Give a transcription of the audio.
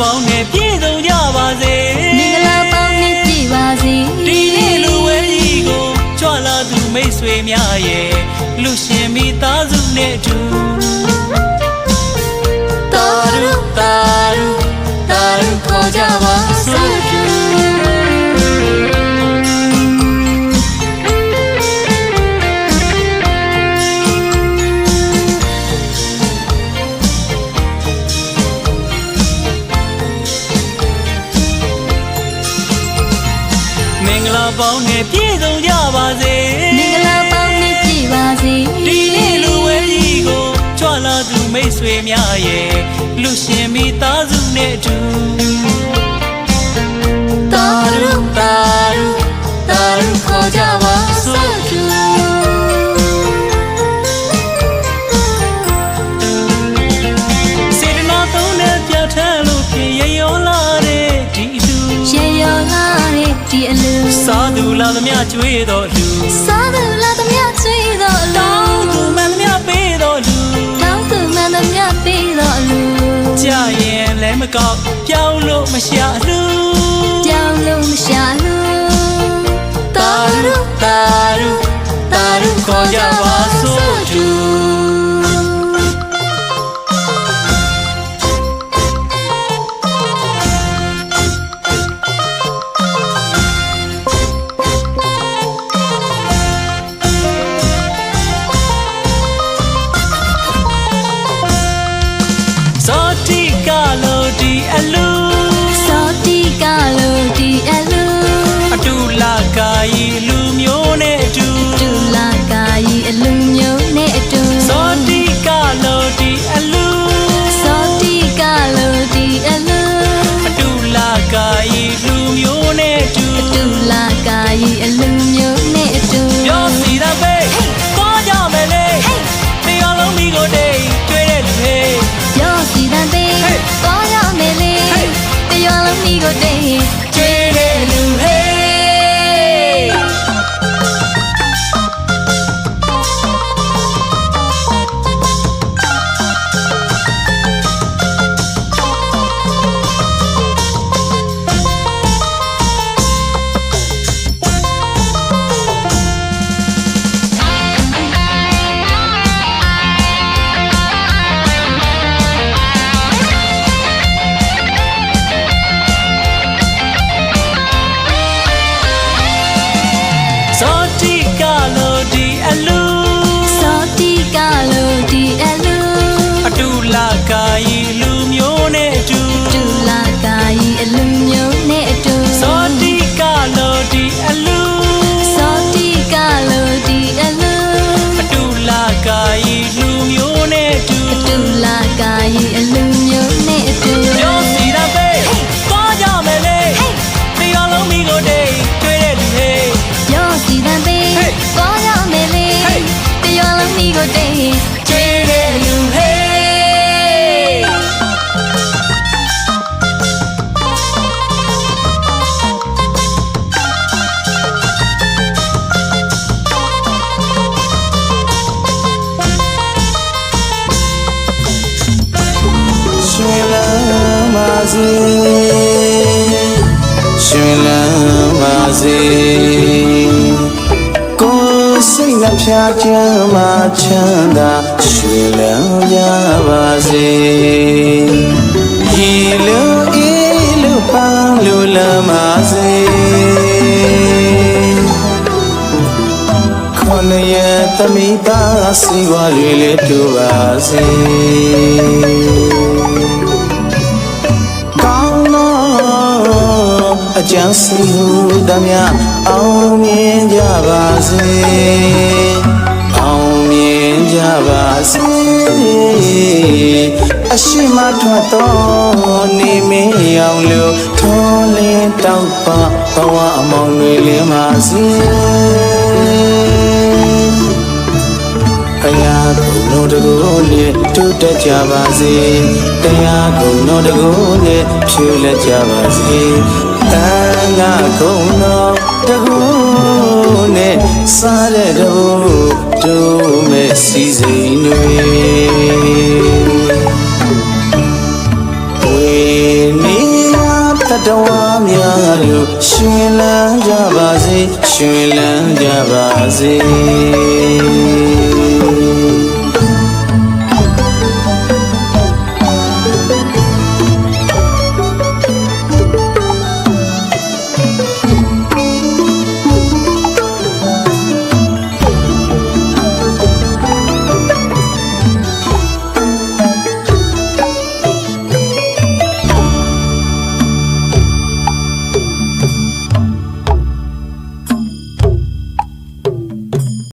ပေါင်းနဲ့ပြည့်စုံကြပါစေမင်္ဂလာပေါင်းနဲ့ပြည့်ပါစေဒီနေ့လူဝဲကြီးကိုကြွလာသူမိတ်ဆွေများရဲ့လူရှင်မိသားစုနဲ့အတူတော်ရုတာရုတာရုခေါ်ကြပါ ပေါင်းနဲ့ပြည့်စုံကြပါစေ ကျွေးတော်လူစားသူလာသမျှချွေးတော်လူတောင်းသူမှန်သမျှပေးတော်လူတောင်းသူမှန်သမျှပေးတော်လူကြရင်လည်းမကောက်ပြောင်းလို့မရှာလူကြောင်လုံးမရှာလူတာတာရုရုတာရုတာရုခေါ်ကြပါစို့တူ လာ စေရှင်လန်းပါစေကိုယ်စိတ်နှဖျားချမ်းမှချမ်းသာရှင်လန်းကြပါစေဒီလိုအေးလို့ပန်းလို့လမ်းပါစေခொနရဲ့တမိသားစီဝါတွေလေးတူပါစေ ကြံစီဟုသမျှအောင်မြင်ကြပါစေအောင်မြင်ကြပါစေအရှိမထွက်သောနေမင်းရောင်လို့ထောလင်းတောက်ပဘဝအမောင်တွေလင်းပါစေဘုရားကုံတော်တကူနဲ့တိုးတက်ကြပါစေတရားကုံတော်တကူနဲ့ဖြူလက်ကြပါစေ တန်ခါကုံတော်တကူနဲ့စားတဲ့တူတို့မဲ့စီစိန်တွေဝေနေတဝါများလို့ရှင်လန်းကြပါစေရှင်လန်းကြပါစေ